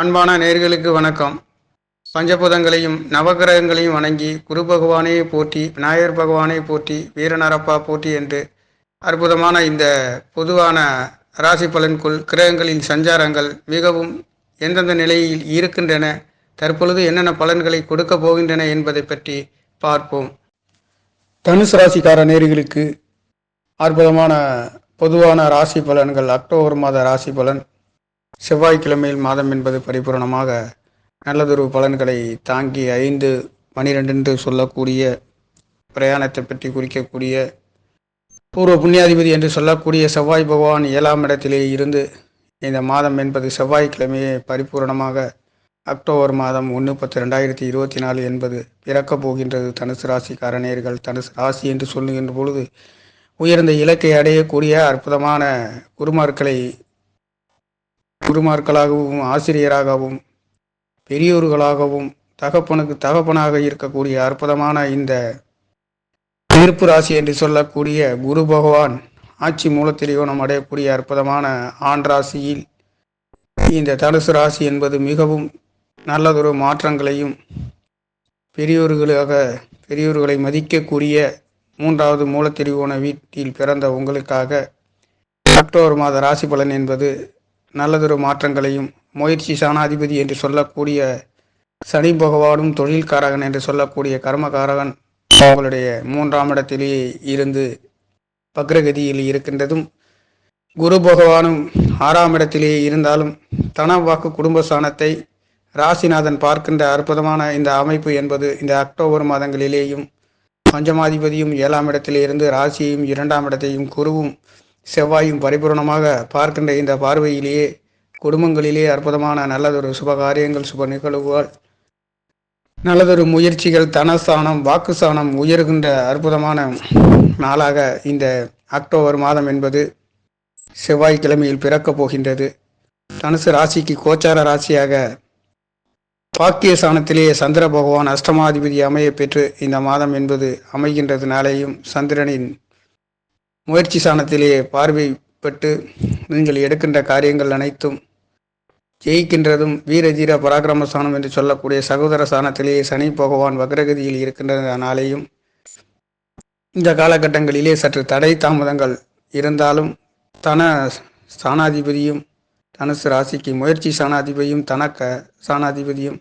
அன்பான நேர்களுக்கு வணக்கம். பஞ்சபூதங்களையும் நவகிரகங்களையும் வணங்கி குரு பகவானே போற்றி விநாயகர் பகவானே போற்றி வீரநரப்பா போற்றி என்று அற்புதமான இந்த பொதுவான ராசி பலன்குள் கிரகங்களின் சஞ்சாரங்கள் மிகவும் எந்தெந்த நிலையில் இருக்கின்றன தற்பொழுது என்னென்ன பலன்களை கொடுக்க போகின்றன என்பதை பற்றி பார்ப்போம். தனுசு ராசிக்கார நேர்களுக்கு அற்புதமான பொதுவான ராசி பலன்கள் அக்டோபர் மாத ராசி பலன் செவ்வாய்க்கிழமையில் மாதம் என்பது பரிபூரணமாக நல்லதொரு பலன்களை தாங்கி ஐந்து பனிரெண்டு என்று சொல்லக்கூடிய பிரயாணத்தை பற்றி குறிக்கக்கூடிய பூர்வ புண்ணியாதிபதி என்று சொல்லக்கூடிய செவ்வாய் பகவான் ஏழாம் இடத்திலே இருந்து இந்த மாதம் என்பது செவ்வாய்க்கிழமையே பரிபூரணமாக அக்டோபர் மாதம் ஒன்று பத்து ரெண்டாயிரத்தி இருபத்தி நாலு என்பது பிறக்கப் போகின்றது. தனுசு ராசிக்காரநேர்கள் தனுசு ராசி என்று சொல்லுகின்ற பொழுது உயர்ந்த இலக்கை அடையக்கூடிய அற்புதமான குருமார்களை குருமார்களாகவும் ஆசிரியராகவும் பெரியோர்களாகவும் தகப்பனுக்கு தகப்பனாக இருக்கக்கூடிய அற்புதமான இந்த தீர்ப்பு ராசி என்று சொல்லக்கூடிய குரு பகவான் ஆட்சி மூலத்திரிகோணம் அடையக்கூடிய அற்புதமான ஆண் ராசியில் இந்த தனுசு ராசி என்பது மிகவும் நல்லதொரு மாற்றங்களையும் பெரியோர்களாக பெரியோர்களை மதிக்கக்கூடிய மூன்றாவது மூலத்திரிகோண வீட்டில் பிறந்த உங்களுக்காக அக்டோபர் மாத ராசி பலன் என்பது நல்லதொரு மாற்றங்களையும் முயற்சி சாணாதிபதி என்று சொல்லக்கூடிய சனி பகவானும் தொழில்காரகன் என்று சொல்லக்கூடிய கர்மகாரகன் அவங்களுடைய மூன்றாம் இடத்திலேயே இருந்து பக்ரகதியில் இருக்கின்றதும் குரு பகவானும் ஆறாம் இடத்திலேயே இருந்தாலும் தன வாக்கு குடும்ப சாணத்தை ராசிநாதன் பார்க்கின்ற அற்புதமான இந்த அமைப்பு என்பது இந்த அக்டோபர் மாதங்களிலேயும் பஞ்சமாதிபதியும் ஏழாம் இடத்திலே இருந்து ராசியையும் இரண்டாம் இடத்தையும் குருவும் செவ்வாயும் பரிபூர்ணமாக பார்க்கின்ற இந்த பார்வையிலேயே குடும்பங்களிலே அற்புதமான நல்லதொரு சுப காரியங்கள் சுப நிகழ்வுகள் நல்லதொரு முயற்சிகள் தனஸ்தானம் வாக்குஸ்தானம் உயர்கின்ற அற்புதமான நாளாக இந்த அக்டோபர் மாதம் என்பது செவ்வாய்க்கிழமையில் பிறக்கப் போகின்றது. தனுசு ராசிக்கு கோச்சார ராசியாக பாக்கிய ஸ்தானத்திலேயே சந்திர பகவான் அஷ்டமாதிபதி அமைய பெற்று இந்த மாதம் என்பது அமைகின்றதுனாலேயும் சந்திரனின் முயற்சி ஸ்தானத்திலேயே பார்வைப்பட்டு நீங்கள் எடுக்கின்ற காரியங்கள் அனைத்தும் ஜெயிக்கின்றதும் வீர தீர பராக்கிரம சாணம் என்று சொல்லக்கூடிய சகோதர சாணத்திலேயே சனி பகவான் வக்ரகதியில் இருக்கின்றதனாலேயும் இந்த காலகட்டங்களிலே சற்று தடை தாமதங்கள் இருந்தாலும் தன சாணாதிபதியும் தனுசு ராசிக்கு முயற்சி சாணாதிபதியும் தனக்க சாணாதிபதியும்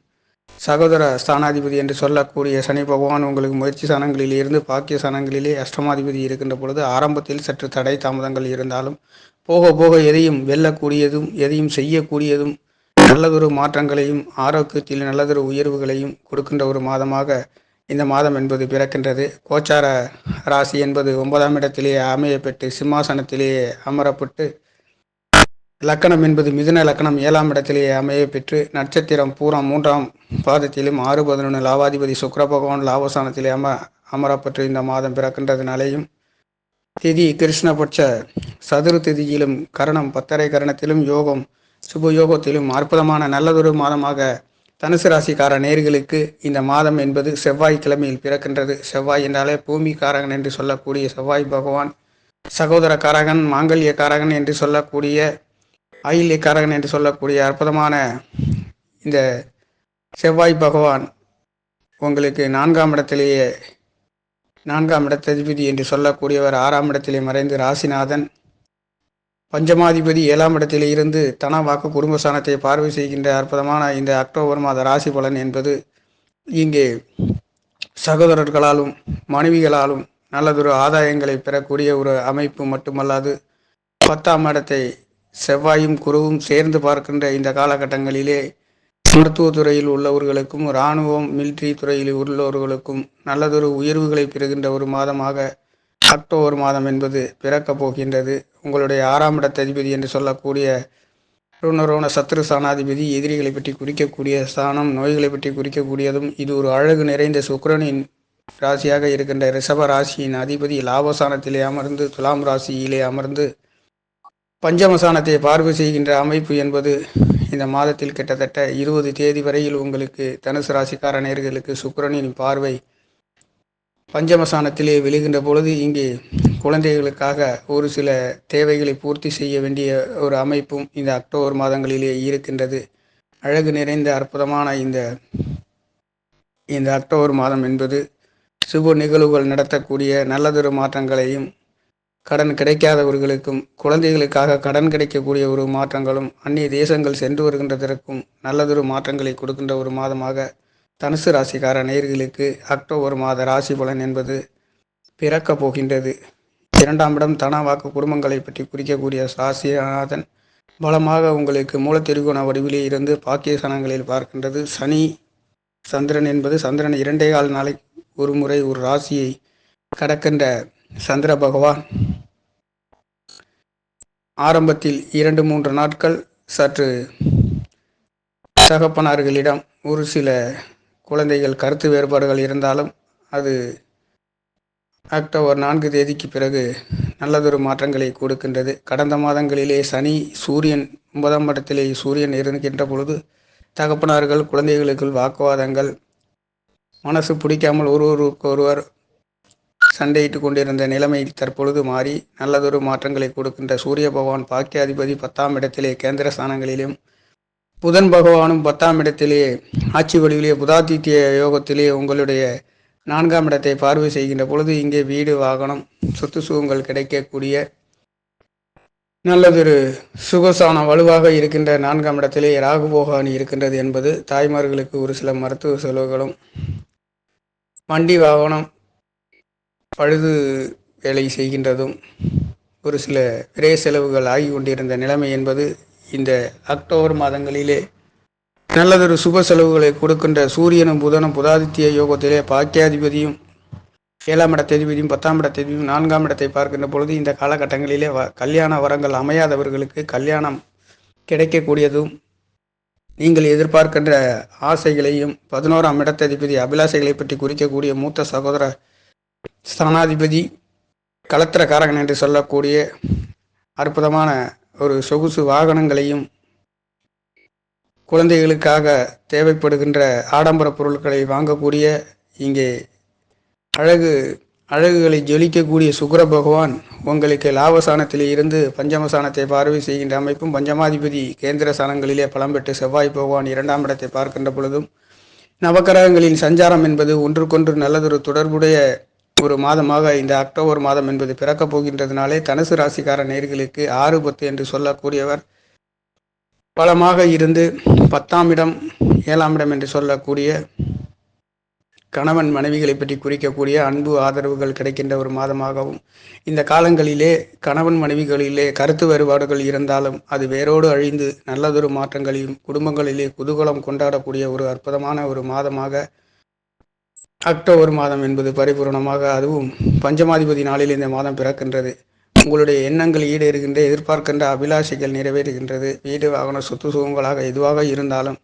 சகோதர ஸ்தானாதிபதி என்று சொல்லக்கூடிய சனி பகவான் உங்களுக்கு முயற்சி ஸ்தானங்களில் இருந்து பாக்கிய சனங்களிலே அஷ்டமாதிபதி இருக்கின்ற பொழுது ஆரம்பத்தில் சற்று தடை தாமதங்கள் இருந்தாலும் போக போக எதையும் வெல்லக்கூடியதும் எதையும் செய்யக்கூடியதும் நல்லதொரு மாற்றங்களையும் ஆரோக்கியத்தில் நல்லதொரு உயர்வுகளையும் கொடுக்கின்ற ஒரு மாதமாக இந்த மாதம் என்பது பிறக்கின்றது. கோச்சார ராசி என்பது ஒன்பதாம் இடத்திலேயே அமையப்பட்டு சிம்மாசனத்திலேயே அமரப்பட்டு லக்கணம் என்பது மிதுன லக்கணம். ஏழாம் இடத்திலேயே அமைய பெற்று நட்சத்திரம் பூரம் மூன்றாம் பாதத்திலும் ஆறு பதினொன்று லாவாதிபதி சுக்கர பகவான் லாபஸ்தானத்திலே அம அமரப்பட்டு இந்த மாதம் பிறக்கின்றதுனாலேயும் திதி கிருஷ்ணபட்ச சதுர திதியிலும் கரணம் பத்தரை கரணத்திலும் யோகம் சுப யோகத்திலும் அற்புதமான நல்லதொரு மாதமாக தனுசு ராசிக்கார நேர்களுக்கு இந்த மாதம் என்பது செவ்வாய் கிழமையில் பிறக்கின்றது. செவ்வாய் என்றாலே பூமிக்காரகன் என்று சொல்லக்கூடிய செவ்வாய் பகவான் சகோதரக்காரகன் மாங்கல்யக்காரகன் என்று சொல்லக்கூடிய ஆயில்யக்காரகன் என்று சொல்லக்கூடிய அற்புதமான இந்த செவ்வாய் பகவான் உங்களுக்கு நான்காம் இடத்திலேயே நான்காம் இடத்ததிபதி என்று சொல்லக்கூடியவர் ஆறாம் இடத்திலே மறைந்து ராசிநாதன். பஞ்சமாதிபதி ஏழாம் இடத்திலே இருந்து தன வாக்கு குடும்பஸ்தானத்தை பார்வை செய்கின்ற அற்புதமான இந்த அக்டோபர் மாத ராசி பலன் என்பது இங்கே சகோதரர்களாலும் மனைவிகளாலும் நல்லதொரு ஆதாயங்களை பெறக்கூடிய ஒரு அமைப்பு மட்டுமல்லாது பத்தாம் இடத்தை செவ்வாயும் குருவும் சேர்ந்து பார்க்கின்ற இந்த காலகட்டங்களிலே மருத்துவத்துறையில் உள்ளவர்களுக்கும் இராணுவம் மிலிட்ரி துறையில் உள்ளவர்களுக்கும் நல்லதொரு உயர்வுகளை பெறுகின்ற ஒரு மாதமாக அக்டோபர் மாதம் என்பது பிறக்கப் போகின்றது. உங்களுடைய ஆறாம் இடத்ததிபதி என்று சொல்லக்கூடிய ருணரோண சத்ரு சாணாதிபதி எதிரிகளை பற்றி குறிக்கக்கூடிய ஸ்தானம் நோய்களை பற்றி குறிக்கக்கூடியதும் இது ஒரு அழகு நிறைந்த சுக்கரனின் ராசியாக இருக்கின்ற ரிஷப ராசியின் அதிபதி லாபஸ்தானத்திலே அமர்ந்து துலாம் ராசியிலே அமர்ந்து பஞ்சமசானத்தை பார்வை செய்கின்ற அமைப்பு என்பது இந்த மாதத்தில் கிட்டத்தட்ட இருபது தேதி வரையில் உங்களுக்கு தனுசு ராசிக்கார நேர்களுக்கு சுக்கரனின் பார்வை. பஞ்சமசானத்திலே விழுகின்ற பொழுது இங்கே குழந்தைகளுக்காக ஒரு சில தேவைகளை பூர்த்தி செய்ய வேண்டிய ஒரு அமைப்பும் இந்த அக்டோபர் மாதங்களிலே இருக்கின்றது. அழகு நிறைந்த அற்புதமான இந்த இந்த அக்டோபர் மாதம் என்பது சுப நிகழ்வுகள் நடத்தக்கூடிய நல்லதொரு மாற்றங்களையும் கடன் கிடைக்காதவர்களுக்கும் குழந்தைகளுக்காக கடன் கிடைக்கக்கூடிய ஒரு மாற்றங்களும் அந்நிய தேசங்கள் சென்று வருகின்றதற்கும் நல்லதொரு மாற்றங்களை கொடுக்கின்ற ஒரு மாதமாக தனுசு ராசிக்கார நேர்களுக்கு அக்டோபர் மாத ராசி பலன் என்பது பிறக்கப் போகின்றது. இரண்டாம் இடம் தன வாக்கு குடும்பங்களை பற்றி குறிக்கக்கூடிய ராசிநாதன் பலமாக உங்களுக்கு மூலத்திருகோண வடிவிலே இருந்து பாக்கியசனங்களில் பார்க்கின்றது. சனி சந்திரன் என்பது சந்திரன் இரண்டே கால் நாளை ஒரு முறை ஒரு ராசியை கடக்கின்ற சந்திர பகவான். ஆரம்பத்தில் இரண்டு மூன்று நாட்கள் சற்று தகப்பனார்களிடம் ஒரு சில குழந்தைகள் கருத்து வேறுபாடுகள் இருந்தாலும் அது அக்டோபர் நான்கு தேதிக்கு பிறகு நல்லதொரு மாற்றங்களை கொடுக்கின்றது. கடந்த மாதங்களிலே சனி சூரியன் ஒன்பதாம் இடத்திலே சூரியன் இருக்கின்ற பொழுது தகப்பனார்கள் குழந்தைகளுக்குள் வாக்குவாதங்கள் மனசு பிடிக்காமல் ஒருவருக்கு ஒருவர் சண்டையிட்டு கொண்டிருந்த நிலைமை தற்பொழுது மாறி நல்லதொரு மாற்றங்களை கொடுக்கின்ற சூரிய பகவான் பாக்கியாதிபதி பத்தாம் இடத்திலே கேந்திர ஸ்தானங்களிலும் புதன் பகவானும் பத்தாம் இடத்திலே ஆட்சி வழியிலேயே புதாதித்ய யோகத்திலே உங்களுடைய நான்காம் இடத்தை பார்வை செய்கின்ற பொழுது இங்கே வீடு வாகனம் சொத்து சுகங்கள் கிடைக்கக்கூடிய நல்லதொரு சுகசான வலுவாக இருக்கின்ற நான்காம் இடத்திலே ராகுபோகாணி இருக்கின்றது என்பது தாய்மார்களுக்கு ஒரு சில மருத்துவ செலவுகளும் வண்டி வாகனம் பழுது வேலை செய்கின்றதும் ஒரு சில விரை செலவுகள் ஆகி கொண்டிருந்த நிலைமை என்பது இந்த அக்டோபர் மாதங்களிலே நல்லதொரு சுப செலவுகளை கொடுக்கின்ற சூரியனும் புதனும் புதாதித்ய யோகத்திலே பாக்கியாதிபதியும் ஏழாம் இடத்ததிபதியும் பத்தாம் இடத்ததிபதியும் நான்காம் இடத்தை பார்க்கின்ற பொழுது இந்த காலகட்டங்களிலே வ கல்யாண வரங்கள் அமையாதவர்களுக்கு கல்யாணம் கிடைக்கக்கூடியதும் நீங்கள் எதிர்பார்க்கின்ற ஆசைகளையும் பதினோராம் இடத்ததிபதி அபிலாசைகளை பற்றி குறிக்கக்கூடிய மூத்த சகோதர ஸ்தானாதிபதி கலத்திரக்காரகன் என்று சொல்லக்கூடிய அற்புதமான ஒரு சொகுசு வாகனங்களையும் குழந்தைகளுக்காக தேவைப்படுகின்ற ஆடம்பர பொருட்களை வாங்கக்கூடிய இங்கே அழகு அழகுகளை ஜொலிக்கக்கூடிய சுக்கர பகவான் உங்களுக்கு லாபசானத்தில் இருந்து பஞ்சமசானத்தை பார்வை செய்கின்ற அமைப்பும் பஞ்சமாதிபதி கேந்திர சானங்களிலே பழம்பெற்று செவ்வாய் பகவான் இரண்டாம் இடத்தை பார்க்கின்ற பொழுதும் நவக்கிரகங்களின் சஞ்சாரம் என்பது ஒன்றுக்கொன்று நல்லதொரு தொடர்புடைய ஒரு மாதமாக இந்த அக்டோபர் மாதம் என்பது பிறக்கப் போகின்றதுனாலே தனுசு ராசிக்கார நேர்களுக்கு ஆறு பத்து என்று சொல்லக்கூடியவர். பலமாக இருந்து பத்தாம் இடம் ஏழாம் இடம் என்று சொல்லக்கூடிய கணவன் மனைவிகளை பற்றி குறிக்கக்கூடிய அன்பு ஆதரவுகள் கிடைக்கின்ற ஒரு மாதமாகவும் இந்த காலங்களிலே கணவன் மனைவிகளிலே கருத்து வேறுபாடுகள் இருந்தாலும் அது வேரோடு அழிந்து நல்லதொரு மாற்றங்களையும் குடும்பங்களிலே குதூகலம் கொண்டாடக்கூடிய ஒரு அற்புதமான ஒரு மாதமாக அக்டோபர் மாதம் என்பது பரிபூர்ணமாக அதுவும் பஞ்சமாதிபதி நாளில் இந்த மாதம் பிறக்கின்றது. உங்களுடைய எண்ணங்கள் ஈடேறுகின்ற எதிர்பார்க்கின்ற அபிலாஷைகள் நிறைவேறுகின்றது. வீடு வாகன சொத்து சுகங்களாக எதுவாக இருந்தாலும்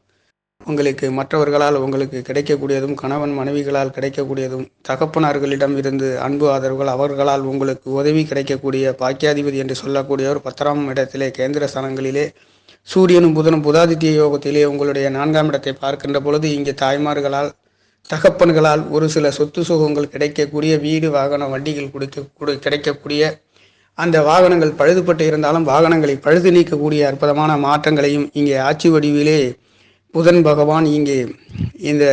உங்களுக்கு மற்றவர்களால் உங்களுக்கு கிடைக்கக்கூடியதும் கணவன் மனைவிகளால் கிடைக்கக்கூடியதும் தகப்பனார்களிடம் இருந்து அன்பு ஆதரவுகள் அவர்களால் உங்களுக்கு உதவி கிடைக்கக்கூடிய பாக்கியாதிபதி என்று சொல்லக்கூடியவர் பத்தராம் இடத்திலே கேந்திர ஸ்தானங்களிலே சூரியனும் புதனும் புதாதித்ய யோகத்திலே உங்களுடைய நான்காம் இடத்தை பார்க்கின்ற பொழுது இங்கே தாய்மார்களால் தகப்பன்களால் ஒரு சில சொத்து சுகங்கள் கிடைக்கக்கூடிய வீடு வாகன வண்டிகள் கொடுக்க கிடைக்கக்கூடிய அந்த வாகனங்கள் பழுதுபட்டு இருந்தாலும் வாகனங்களை பழுது நீக்கக்கூடிய அற்புதமான மாற்றங்களையும் இங்கே ஆட்சி வடிவிலே புதன் பகவான் இங்கே இந்த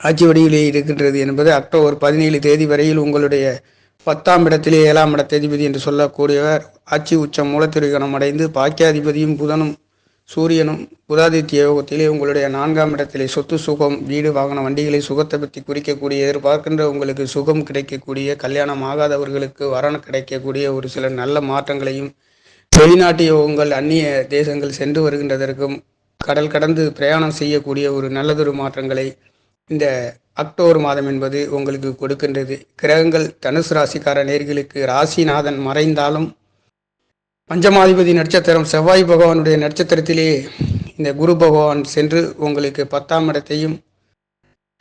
ஆட்சி வடிவிலே இருக்கின்றது என்பது அக்டோபர் பதினேழு தேதி வரையில் உங்களுடைய பத்தாம் இடத்திலே ஏழாம் இடத்ததிபதி என்று சொல்லக்கூடியவர் ஆட்சி உச்சம் மூலத்திரிகணம் அடைந்து பாக்கியாதிபதியும் புதனும் சூரியனும் புதாதித்ய யோகத்திலே உங்களுடைய நான்காம் இடத்திலே சொத்து சுகம் வீடு வாகன வண்டிகளை சுகத்தை பற்றி குறிக்கக்கூடிய எதிர்பார்க்கின்ற உங்களுக்கு சுகம் கிடைக்கக்கூடிய கல்யாணம் ஆகாதவர்களுக்கு வரண கிடைக்கக்கூடிய ஒரு சில நல்ல மாற்றங்களையும் வெளிநாட்டு யோகங்கள் அந்நிய தேசங்கள் சென்று வருகின்றதற்கும் கடல் கடந்து பிரயாணம் செய்யக்கூடிய ஒரு நல்லதொரு மாற்றங்களை இந்த அக்டோபர் மாதம் என்பது உங்களுக்கு கொடுக்கின்றது. கிரகங்கள் தனுசு ராசிக்கார நேர்களுக்கு ராசிநாதன் மறைந்தாலும் பஞ்சமாதிபதி நட்சத்திரம் செவ்வாய் பகவானுடைய நட்சத்திரத்திலே இந்த குரு பகவான் சென்று உங்களுக்கு பத்தாம் இடத்தையும்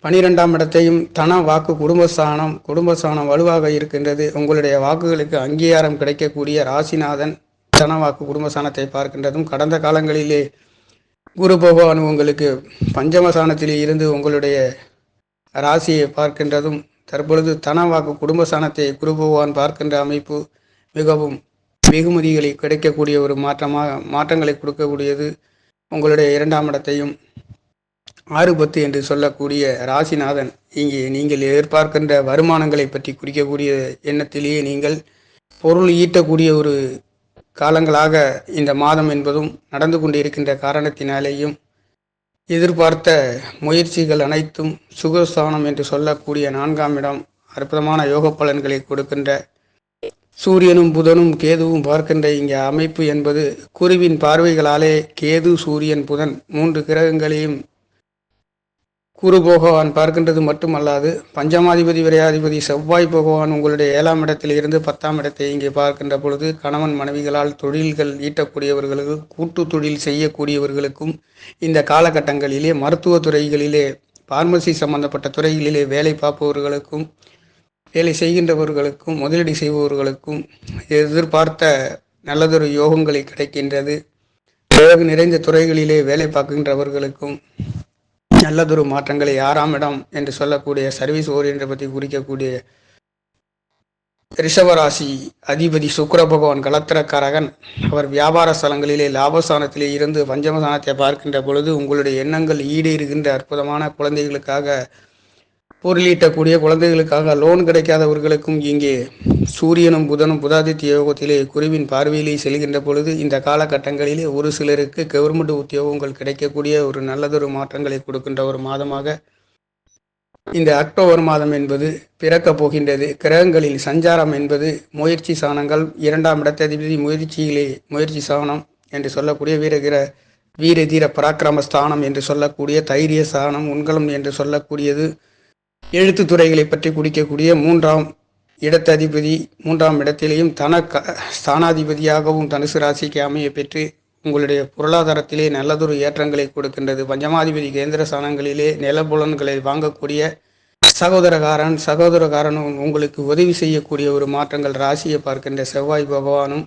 பனிரெண்டாம் இடத்தையும் தன வாக்கு குடும்பஸ்தானம் குடும்பஸ்தானம் வலுவாக இருக்கின்றது. உங்களுடைய வாக்குகளுக்கு அங்கீகாரம் கிடைக்கக்கூடிய ராசிநாதன் தன வாக்கு குடும்பஸ்தானத்தை பார்க்கின்றதும் கடந்த காலங்களிலே குரு பகவான் உங்களுக்கு பஞ்சமசானத்திலே இருந்து உங்களுடைய ராசியை பார்க்கின்றதும் தற்பொழுது தன வாக்கு குடும்பஸ்தானத்தை குரு பகவான் பார்க்கின்ற அமைப்பு மிகவும் வெகுமதிகளை கிடைக்கக்கூடிய ஒரு மாற்றமாக மாற்றங்களை கொடுக்கக்கூடியது உங்களுடைய இரண்டாம் இடத்தையும். ஆறு பத்து என்று சொல்லக்கூடிய ராசிநாதன் இங்கே நீங்கள் எதிர்பார்க்கின்ற வருமானங்களை பற்றி குறிக்கக்கூடிய எண்ணத்திலேயே நீங்கள் பொருள் ஈட்டக்கூடிய ஒரு காலங்களாக இந்த மாதம் என்பதும் நடந்து கொண்டிருக்கின்ற காரணத்தினாலேயும் எதிர்பார்த்த முயற்சிகள் அனைத்தும் சுகஸ்தானம் என்று சொல்லக்கூடிய நான்காம் இடம் அற்புதமான யோக பலன்களை கொடுக்கின்ற சூரியனும் புதனும் கேதுவும் பார்க்கின்ற இங்கே அமைப்பு என்பது குருவின் பார்வைகளாலே கேது சூரியன் புதன் மூன்று கிரகங்களையும் குரு பகவான் பார்க்கின்றது மட்டுமல்லாது பஞ்சமாதிபதி விரையாதிபதி செவ்வாய் பகவான் உங்களுடைய ஏழாம் இடத்தில் இருந்து பத்தாம் இடத்தை இங்கே பார்க்கின்ற பொழுது கணவன் மனைவிகளால் தொழில்கள் ஈட்டக்கூடியவர்களுக்கு கூட்டு தொழில் செய்யக்கூடியவர்களுக்கும் இந்த காலகட்டங்களிலே மருத்துவ துறைகளிலே பார்மசி சம்பந்தப்பட்ட துறைகளிலே வேலை பார்ப்பவர்களுக்கும் வேலை செய்கின்றவர்களுக்கும் முதலீடு செய்பவர்களுக்கும் எதிர்பார்த்த நல்லதொரு யோகங்களை கிடைக்கின்றது. நிறைந்த துறைகளிலே வேலை பார்க்கின்றவர்களுக்கும் நல்லதொரு மாற்றங்களை ஆறாம் இடம் என்று சொல்லக்கூடிய சர்வீஸ் ஓரியன்ட் பற்றி குறிக்கக்கூடிய ரிஷபராசி அதிபதி சுக்கர பகவான் கலத்திரக்காரகன் அவர் வியாபார ஸ்தலங்களிலே லாபஸ்தானத்திலே இருந்து பஞ்சமஸ்தானத்தை பார்க்கின்ற பொழுது உங்களுடைய எண்ணங்கள் ஈடேறுகின்ற அற்புதமான குழந்தைகளுக்காக பொருளீட்டக்கூடிய குழந்தைகளுக்காக லோன் கிடைக்காதவர்களுக்கும் இங்கே சூரியனும் புதனும் புதாதித்ய யோகத்திலே குருவின் பார்வையிலே செல்கின்ற பொழுது இந்த காலகட்டங்களிலே ஒரு சிலருக்கு கவர்மெண்ட் உத்தியோகங்கள் கிடைக்கக்கூடிய ஒரு நல்லதொரு மாற்றங்களை கொடுக்கின்ற ஒரு மாதமாக இந்த அக்டோபர் மாதம் என்பது பிறக்கப் போகின்றது. கிரகங்களில் சஞ்சாரம் என்பது முயற்சி சாணங்கள் இரண்டாம் இடத்ததிபதி முயற்சியிலே முயற்சி சாணம் என்று சொல்லக்கூடிய வீரகிர வீர தீர பராக்கிரம ஸ்தானம் என்று சொல்லக்கூடிய தைரிய ஸ்தானம் உண்கலம் என்று சொல்லக்கூடியது எழுத்து துறைகளை பற்றி குடிக்கக்கூடிய மூன்றாம் இடத்ததிபதி மூன்றாம் இடத்திலேயும் தன க ஸ்தானாதிபதியாகவும் தனுசு ராசிக்கு அமைய பெற்று உங்களுடைய பொருளாதாரத்திலே நல்லதொரு ஏற்றங்களை கொடுக்கின்றது. பஞ்சமாதிபதி கேந்திர ஸ்தானங்களிலே நிலபுலன்களை வாங்கக்கூடிய சகோதரகாரன் சகோதரகாரனும் உங்களுக்கு உதவி செய்யக்கூடிய ஒரு மாற்றங்கள் ராசியை பார்க்கின்ற செவ்வாய் பகவானும்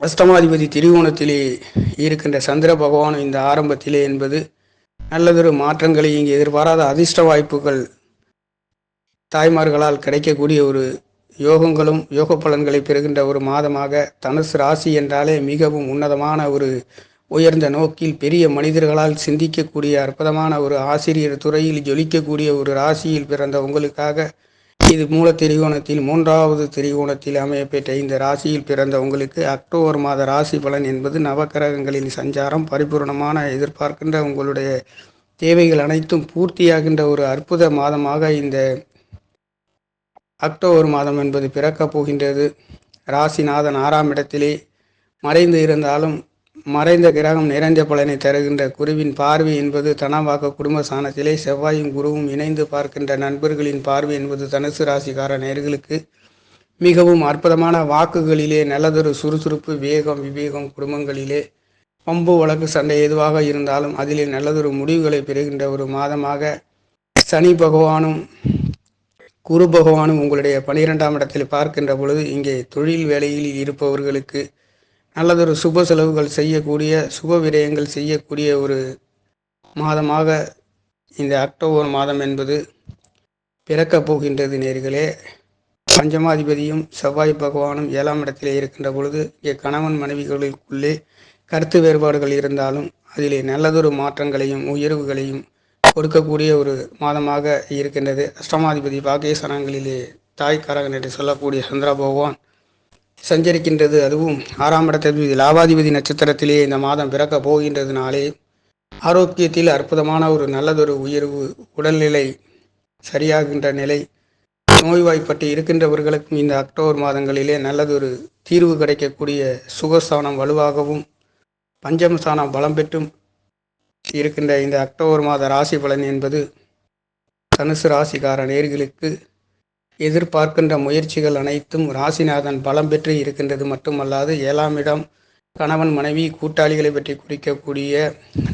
அஷ்டமாதிபதி திரிகோணத்திலே இருக்கின்ற சந்திர பகவானும் இந்த ஆரம்பத்திலே என்பது நல்லதொரு மாற்றங்களை இங்கே எதிர்பாராத அதிர்ஷ்ட வாய்ப்புகள் தாய்மார்களால் கிடைக்கக்கூடிய ஒரு யோகங்களும் யோக பலன்களை பெறுகின்ற ஒரு மாதமாக தனுசு ராசி என்றாலே மிகவும் உன்னதமான ஒரு உயர்ந்த நோக்கில் பெரிய மனிதர்களால் சிந்திக்கக்கூடிய அற்புதமான ஒரு ஆசிரியர் துறையில் ஜொலிக்கக்கூடிய ஒரு ராசியில் பிறந்த உங்களுக்காக இது மூல திரிகோணத்தில் மூன்றாவது திரிகோணத்தில் அமையப்பெற்ற இந்த ராசியில் பிறந்த உங்களுக்கு அக்டோபர் மாத ராசி பலன் என்பது நவக்கிரகங்களின் சஞ்சாரம் பரிபூர்ணமான எதிர்பார்க்கின்ற உங்களுடைய தேவைகள் அனைத்தும் பூர்த்தியாகின்ற ஒரு அற்புத மாதமாக இந்த அக்டோபர் மாதம் என்பது பிறக்கப் போகின்றது. ராசிநாதன் ஆறாம் இடத்திலே மறைந்து இருந்தாலும் மறைந்த கிரகம் நிறைந்த பலனை தருகின்ற குருவின் பார்வை என்பது தனவாக குடும்ப சாணத்திலே செவ்வாயும் குருவும் இணைந்து பார்க்கின்ற நண்பர்களின் பார்வை என்பது தனுசு ராசிக்கார நேர்களுக்கு மிகவும் அற்புதமான வாக்குகளிலே நல்லதொரு சுறுசுறுப்பு வேகம் விவேகம் குடும்பங்களிலே பம்பு வழக்கு சண்டை எதுவாக இருந்தாலும் அதிலே நல்லதொரு முடிவுகளை பெறுகின்ற ஒரு மாதமாக சனி பகவானும் குரு பகவானும் உங்களுடைய பனிரெண்டாம் இடத்தில் பார்க்கின்ற பொழுது இங்கே தொழில் வேலையில் இருப்பவர்களுக்கு நல்லதொரு சுப செலவுகள் செய்யக்கூடிய சுப விரயங்கள் செய்யக்கூடிய ஒரு மாதமாக இந்த அக்டோபர் மாதம் என்பது பிறக்கப் போகின்றது நேர்களே. பஞ்சமாதிபதியும் செவ்வாய் பகவானும் ஏழாம் இடத்திலே இருக்கின்ற பொழுது இங்கே கணவன் மனைவிகளுக்குள்ளே கருத்து வேறுபாடுகள் இருந்தாலும் அதிலே நல்லதொரு மாற்றங்களையும் உயர்வுகளையும் கொடுக்கக்கூடிய ஒரு மாதமாக இருக்கின்றது. அஷ்டமாதிபதி பாகியஸ்தானங்களிலே தாய்க்காரகன் என்று சொல்லக்கூடிய சந்திர பகவான் சஞ்சரிக்கின்றது. அதுவும் ஆறாம் இடத்தில் லாபாதிபதி நட்சத்திரத்திலே இந்த மாதம் பிறக்க போகின்றதுனாலே ஆரோக்கியத்தில் அற்புதமான ஒரு நல்லதொரு உயர்வு உடல்நிலை சரியாகின்ற நிலை நோய்வாய்ப்பட்டு இருக்கின்றவர்களுக்கும் இந்த அக்டோபர் மாதங்களிலே நல்லதொரு தீர்வு கிடைக்கக்கூடிய சுகஸ்தானம் வலுவாகவும் பஞ்சமஸ்தானம் பலம் பெற்றும் இருக்கின்ற இந்த அக்டோபர் மாத ராசி பலன் என்பது தனுசு ராசிக்கார நேர்களுக்கு எதிர்பார்க்கின்ற முயற்சிகள் அனைத்தும் ராசிநாதன் பலம் பெற்று இருக்கின்றது மட்டுமல்லாது ஏழாம் இடம் கணவன் மனைவி கூட்டாளிகளை பற்றி குறிக்கக்கூடிய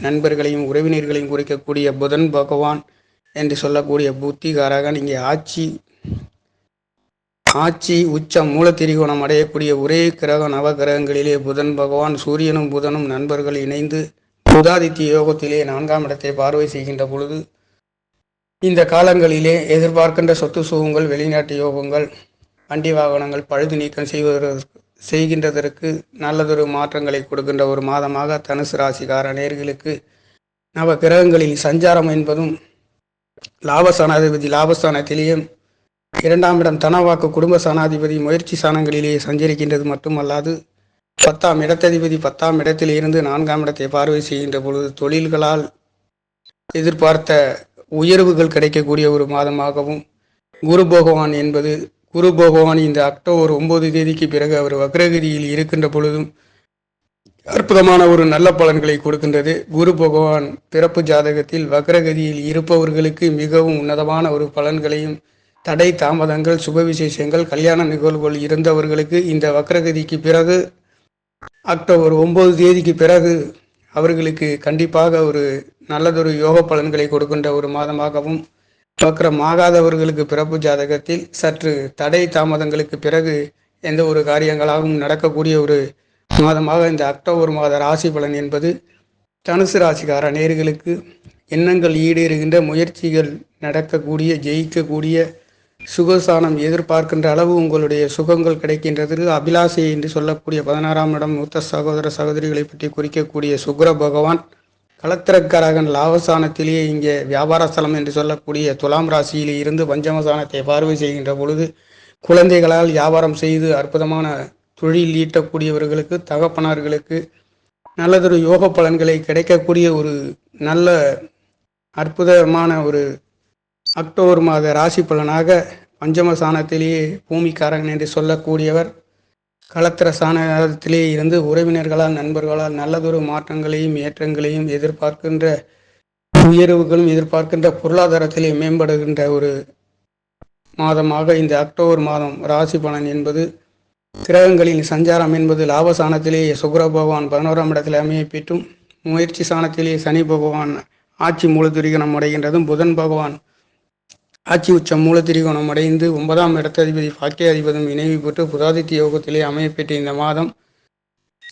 நண்பர்களையும் உறவினர்களையும் குறிக்கக்கூடிய புதன் பகவான் என்று சொல்லக்கூடிய புத்திகாரகன். இங்கே ஆட்சி ஆட்சி உச்சம் மூலத்திரிகோணம் அடையக்கூடிய ஒரே கிரக நவகிரகங்களிலே புதன் பகவான் சூரியனும் புதனும் நண்பர்கள் இணைந்து புதாதித்ய யோகத்திலே நான்காம் இடத்தை பார்வை செய்கின்ற பொழுது இந்த காலங்களிலே எதிர்பார்க்கின்ற சொத்து சுகங்கள் வெளிநாட்டு யோகங்கள் வண்டி வாகனங்கள் பழுது நீக்கம் செய்வதற்கு செய்கின்றதற்கு நல்லதொரு மாற்றங்களை கொடுக்கின்ற ஒரு மாதமாக தனுசு ராசிக்கார நேர்களுக்கு நவ கிரகங்களில் சஞ்சாரம் என்பதும் லாபஸ்தானாதிபதி லாபஸ்தானத்திலேயும் இரண்டாம் இடம் தனவாக்கு குடும்ப சனாதிபதி முயற்சி சாணங்களிலேயே சஞ்சரிக்கின்றது மட்டுமல்லாது பத்தாம் இடத்ததிபதி பத்தாம் இடத்தில் இருந்து நான்காம் இடத்தை பார்வை செய்கின்ற பொழுது தொழில்களால் எதிர்பார்த்த உயர்வுகள் கிடைக்கக்கூடிய ஒரு மாதமாகவும் குரு பகவான் என்பது குரு பகவான் இந்த அக்டோபர் ஒன்பது தேதிக்கு பிறகு அவர் வக்ரகதியில் இருக்கின்ற பொழுதும் அற்புதமான ஒரு நல்ல பலன்களை கொடுக்கின்றது. குரு பகவான் பிறப்பு ஜாதகத்தில் வக்ரகதியில் இருப்பவர்களுக்கு மிகவும் உன்னதமான ஒரு பலன்களையும் தடை தாமதங்கள் சுப விசேஷங்கள் கல்யாண நிகழ்வுகள் இருந்தவர்களுக்கு இந்த வக்ரகதிக்கு பிறகு அக்டோபர் ஒன்பது தேதிக்கு பிறகு அவர்களுக்கு கண்டிப்பாக ஒரு நல்லதொரு யோக பலன்களை கொடுக்கின்ற ஒரு மாதமாகவும் வக்ரம் ஆகாதவர்களுக்கு பிறப்பு ஜாதகத்தில் சற்று தடை தாமதங்களுக்கு பிறகு எந்த ஒரு காரியங்களாகவும் நடக்கக்கூடிய ஒரு மாதமாக இந்த அக்டோபர் மாத ராசி பலன் என்பது தனுசு ராசிக்கார நேர்களுக்கு எண்ணங்கள் ஈடேறுகின்ற முயற்சிகள் நடக்கக்கூடிய ஜெயிக்கக்கூடிய சுகஸ்தானம் எதிர்பார்க்கின்ற அளவு உங்களுடைய சுகங்கள் கிடைக்கின்றது. அபிலாஷை என்று சொல்லக்கூடிய பதினாறாம் இடம் மூத்த சகோதர சகோதரிகளை பற்றி குறிக்கக்கூடிய சுக்கிர பகவான். கலத்திரக்காரகன் லாபஸ்தானத்திலேயே இங்கே வியாபார ஸ்தலம் என்று சொல்லக்கூடிய துலாம் ராசியில் இருந்து பஞ்சமசானத்தை பார்வை செய்கின்ற பொழுது குழந்தைகளால் வியாபாரம் செய்து அற்புதமான தொழில் ஈட்டக்கூடியவர்களுக்கு தகப்பனார்களுக்கு நல்லதொரு யோக பலன்களை கிடைக்கக்கூடிய ஒரு நல்ல அற்புதமான ஒரு அக்டோபர் மாத ராசி பலனாக பஞ்சம சாணத்திலேயே பூமிக்காரகன் என்று சொல்லக்கூடியவர் களத்திர சாணத்திலே இருந்து உறவினர்களால் நண்பர்களால் நல்லதொரு மாற்றங்களையும் ஏற்றங்களையும் எதிர்பார்க்கின்ற உயர்வுகளும் எதிர்பார்க்கின்ற பொருளாதாரத்திலே மேம்படுகின்ற ஒரு மாதமாக இந்த அக்டோபர் மாதம் ராசி பலன் என்பது. கிரகங்களின் சஞ்சாரம் என்பது லாபசானத்திலேயே சுக்கர பகவான் பதினோராம் இடத்தில் அமைய பெற்றும் முயற்சி சாணத்திலே சனி பகவான் ஆட்சி மூலத்திரிகணம் அடைகின்றதும் புதன் பகவான் ஆட்சி உச்சம் மூலத்திரிகோணம் அடைந்து ஒன்பதாம் இடத்ததிபதி பாக்கிய அதிபதும் இணைவு பெற்று புதாதித்ய யோகத்திலே அமையப்பெற்ற இந்த மாதம்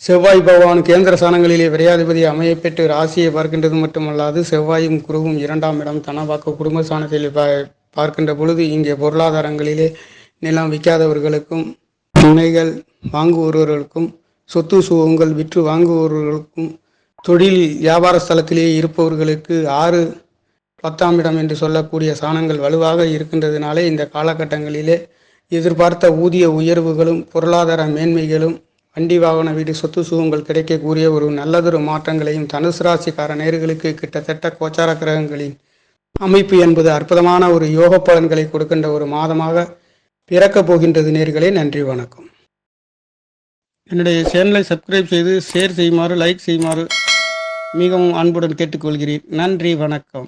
செவ்வாய் பகவான் கேந்திர ஸ்தானங்களிலே விரையாதிபதி அமையப்பெற்று ராசியை பார்க்கின்றது மட்டுமல்லாது செவ்வாயும் குருவும் இரண்டாம் இடம் தனவாக்க குடும்ப ஸ்தானத்தில் பார்க்கின்ற பொழுது இங்கே பொருளாதாரங்களிலே நிலம் விற்காதவர்களுக்கும் துணைகள் வாங்குபவர்களுக்கும் சொத்து சுகங்கள் விற்று வாங்குபவர்களுக்கும் தொழில் வியாபார ஸ்தலத்திலேயே இருப்பவர்களுக்கு ஆறு பத்தாம் இடம் என்று சொல்லக்கூடிய சாணங்கள் வலுவாக இருக்கின்றதுனாலே இந்த காலகட்டங்களிலே எதிர்பார்த்த ஊதிய உயர்வுகளும் பொருளாதார மேன்மைகளும் வண்டி வாகன வீடு சொத்து சுகங்கள் கிடைக்கக்கூடிய ஒரு நல்லதொரு மாற்றங்களையும் தனுசு ராசிக்கார நேர்களுக்கு கிட்டத்தட்ட கோச்சார கிரகங்களின் அமைப்பு என்பது அற்புதமான ஒரு யோக பலன்களை கொடுக்கின்ற ஒரு மாதமாக பிறக்கப் போகின்றது நேர்களே நன்றி வணக்கம். என்னுடைய சேனலை சப்ஸ்கிரைப் செய்து ஷேர் செய்யுமாறு லைக் செய்யுமாறு மிகவும் அன்புடன் கேட்டுக்கொள்கிறேன். நன்றி வணக்கம்.